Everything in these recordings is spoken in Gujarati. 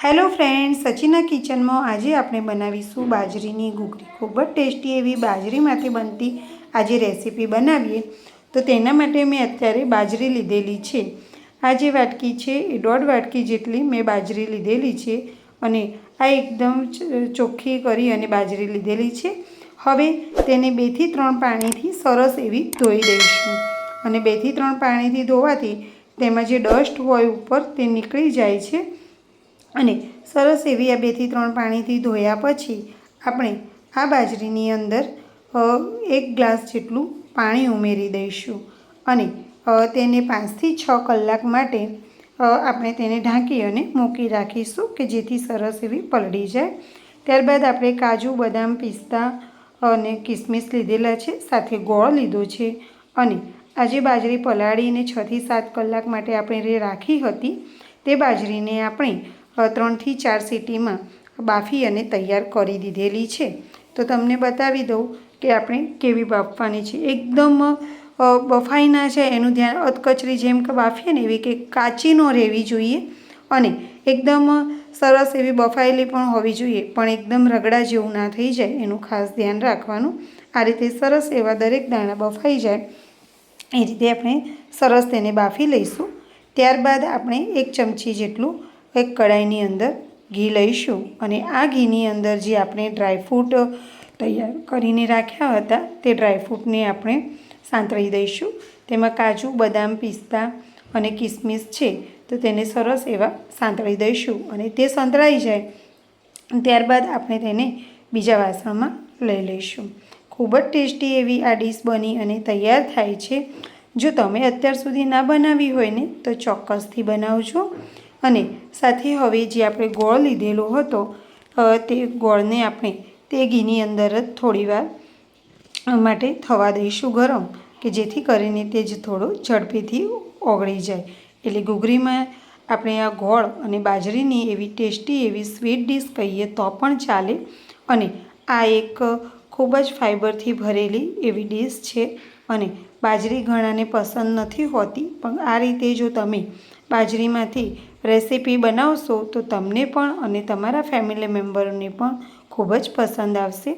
હેલો ફ્રેન્ડ્સ, સચિના કિચનમાં આજે આપણે બનાવીશું બાજરીની ઘૂઘરી. ખૂબ જ ટેસ્ટી એવી બાજરીમાંથી બનતી આજે રેસીપી બનાવીએ. તો તેના માટે મેં અત્યારે બાજરી લીધેલી છે. આ જે વાટકી છે, એ દોઢ વાટકી જેટલી મેં બાજરી લીધેલી છે અને આ એકદમ ચોખ્ખી કરી અને બાજરી લીધેલી છે. હવે તેને બેથી ત્રણ પાણીથી સરસ એવી ધોઈ દઈશું અને બેથી ત્રણ પાણીથી ધોવાથી તેમાં જે ડસ્ટ હોય ઉપર તે નીકળી જાય છે. અને સરસ એવી આ બેથી ત્રણ પાણીથી ધોયા પછી આપણે આ બાજરીની અંદર એક ગ્લાસ જેટલું પાણી ઉમેરી દઈશું અને તેને પાંચથી છ કલાક માટે આપણે તેને ઢાંકી અને મૂકી રાખીશું કે જેથી સરસ એવી પલળી જાય. ત્યારબાદ આપણે કાજુ, બદામ, પિસ્તા અને કિસમિસ લીધેલા છે, સાથે ગોળ લીધો છે અને આજે બાજરી પલાળીને છથી સાત કલાક માટે આપણે રાખી હતી તે બાજરીને આપણે ત્રણથી ચાર સીટીમાં બાફી અને તૈયાર કરી દીધેલી છે. તો તમને બતાવી દઉં કે આપણે કેવી બાફવાની છે. એકદમ બફાઈ ના છે એનું ધ્યાન અધકચરી જેમ કે બાફીએ ને એવી કે કાચી ન રહેવી જોઈએ અને એકદમ સરસ એવી બફાયેલી પણ હોવી જોઈએ. પણ એકદમ રગડા જેવું ના થઈ જાય એનું ખાસ ધ્યાન રાખવાનું. આ રીતે સરસ એવા દરેક દાણા બફાઈ જાય. એ રીતે આપણે સરસ તેને બાફી લઈશું. ત્યારબાદ આપણે એક ચમચી જેટલું એક કડાઈની અંદર ઘી લઈશું અને આ ઘીની અંદર જે આપણે ડ્રાયફ્રૂટ તૈયાર કરીને રાખ્યા હતા તે ડ્રાયફ્રૂટને આપણે સાંતળી દઈશું. તેમાં કાજુ, બદામ, પિસ્તા અને કિસમિસ છે તો તેને સરસ એવા સાંતળી દઈશું અને તે સંતળાઈ જાય ત્યારબાદ આપણે તેને બીજા વાસણમાં લઈ લઈશું. ખૂબ જ ટેસ્ટી એવી આ ડીશ બની અને તૈયાર થાય છે. જો તમે અત્યાર સુધી ના બનાવી હોય ને તો ચોક્કસથી બનાવજો. અને સાથે હવે જે આપણે ગોળ લીધેલો હતો તે ગોળને આપણે તે ઘીની અંદર જ થોડીવાર માટે થવા દઈશું ગરમ, કે જેથી કરીને તે જ થોડો ઝડપીથી ઓગળી જાય. એટલે ઘૂઘરીમાં આપણે આ ગોળ અને બાજરીની એવી ટેસ્ટી એવી સ્વીટ ડીશ કહીએ તો પણ ચાલે. અને આ એક ખૂબ જ ફાઇબરથી ભરેલી એવી ડીશ છે અને બાજરી ઘણાને પસંદ નથી હોતી, પણ આ રીતે જો તમે બાજરીમાંથી રેસીપી બનાવશો તો તમને પણ અને તમારા ફેમિલી મેમ્બરોને પણ ખૂબ જ પસંદ આવશે.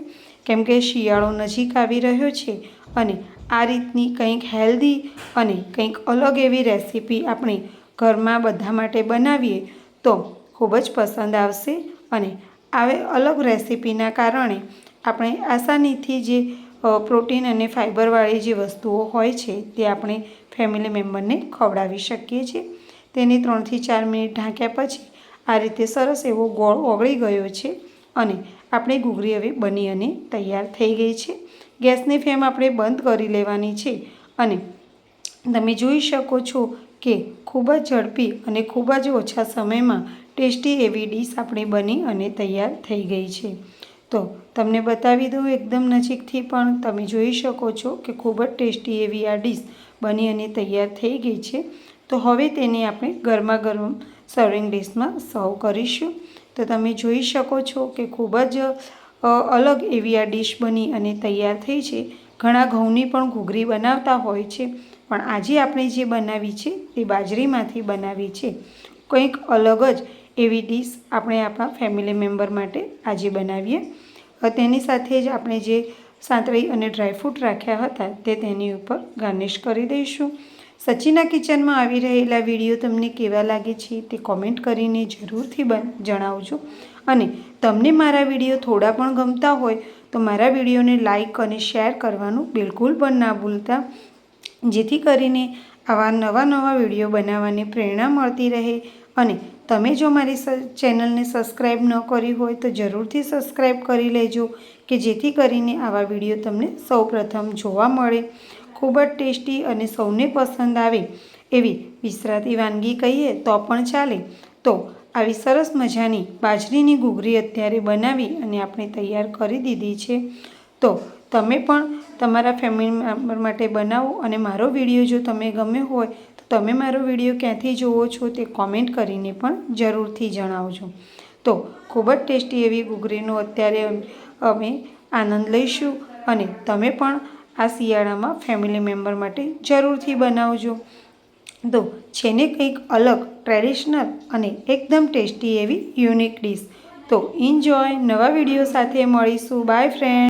કેમ કે શિયાળો નજીક આવી રહ્યો છે અને આ રીતની કંઈક હેલ્ધી અને કંઈક અલગ એવી રેસીપી આપણે ઘરમાં બધા માટે બનાવીએ તો ખૂબ જ પસંદ આવશે અને આવે અલગ રેસીપીના કારણે આપણે આસાનીથી જે પ્રોટીન અને ફાઇબરવાળી જે વસ્તુઓ હોય છે તે આપણે ફેમિલી મેમ્બરને ખવડાવી શકીએ છીએ. તેને ત્રણથી ચાર મિનિટ ઢાંક્યા પછી આ રીતે સરસ એવો ગોળ ઓગળી ગયો છે અને આપણે ઘૂઘરી હવે બની અને તૈયાર થઈ ગઈ છે. ગેસની ફ્લેમ આપણે બંધ કરી લેવાની છે અને તમે જોઈ શકો છો કે ખૂબ જ ઝડપી અને ખૂબ જ ઓછા સમયમાં ટેસ્ટી એવી ડીશ આપણી બની અને તૈયાર થઈ ગઈ છે. તો તમને બતાવી દઉં એકદમ નજીકથી પણ તમે જોઈ શકો છો કે ખૂબ જ ટેસ્ટી એવી આ ડીશ બની અને તૈયાર થઈ ગઈ છે. તો હવે તેને આપણે ગરમા ગરમ સર્વિંગ ડિશમાં સર્વ કરીશું. તો તમે જોઈ શકો છો કે ખૂબ જ અલગ એવી આ ડીશ બની અને તૈયાર થઈ છે. ઘણા ઘઉંની પણ ઘૂઘરી બનાવતા હોય છે. પણ આજે આપણે જે બનાવી છે તે બાજરીમાંથી બનાવી છે. કંઈક અલગ જ એવી ડીશ આપણે આપણા ફેમિલી મેમ્બર માટે આજે બનાવીએ. તેની સાથે જ આપણે જે સાંતળી અને ડ્રાયફ્રૂટ રાખ્યા હતા તે તેની ઉપર ગાર્નિશ કરી દઈશું. સચિના કિચનમાં આવી રહેલા વીડિયો તમને કેવા લાગે છે તે કોમેન્ટ કરીને જરૂરથી જણાવજો. અને તમને મારા વીડિયો થોડા પણ ગમતા હોય તો મારા વિડીયોને લાઈક અને શેર કરવાનું બિલકુલ પણ ના ભૂલતા. જેથી કરીને આવા નવા નવા વીડિયો બનાવવાની પ્રેરણા મળતી રહે. અને તમે જો મારી ચેનલને સબસ્ક્રાઈબ ન કરી હોય તો જરૂરથી સબસ્ક્રાઈબ કરી લેજો, કે જેથી કરીને આવા વીડિયો તમને સૌપ્રથમ જોવા મળે. ખૂબ જ ટેસ્ટી અને સૌને પસંદ આવે એવી વિસરાતી વાનગી કહીએ તો પણ ચાલે. તો આવી સરસ મજાની બાજરીની ઘૂઘરી અત્યારે બનાવી અને આપણે તૈયાર કરી દીધી છે. તો તમે પણ તમારા ફેમિલી મેમ્બર માટે બનાવો અને મારો વીડિયો જો તમે ગમ્યો હોય તો તમે મારો વીડિયો ક્યાંથી જુઓ છો તે કોમેન્ટ કરીને પણ જરૂરથી જણાવજો. તો ખૂબ જ ટેસ્ટી એવી ઘૂઘરીનો અત્યારે અમે આનંદ લઈશું અને તમે પણ આ શિયાળામાં ફેમિલી મેમ્બર માટે જરૂરથી બનાવજો. તો છે ને કંઈક અલગ ટ્રેડિશનલ અને એકદમ ટેસ્ટી એવી યુનિક ડીશ તો એન્જોય નવા વીડિયો સાથે મળીશું. By friend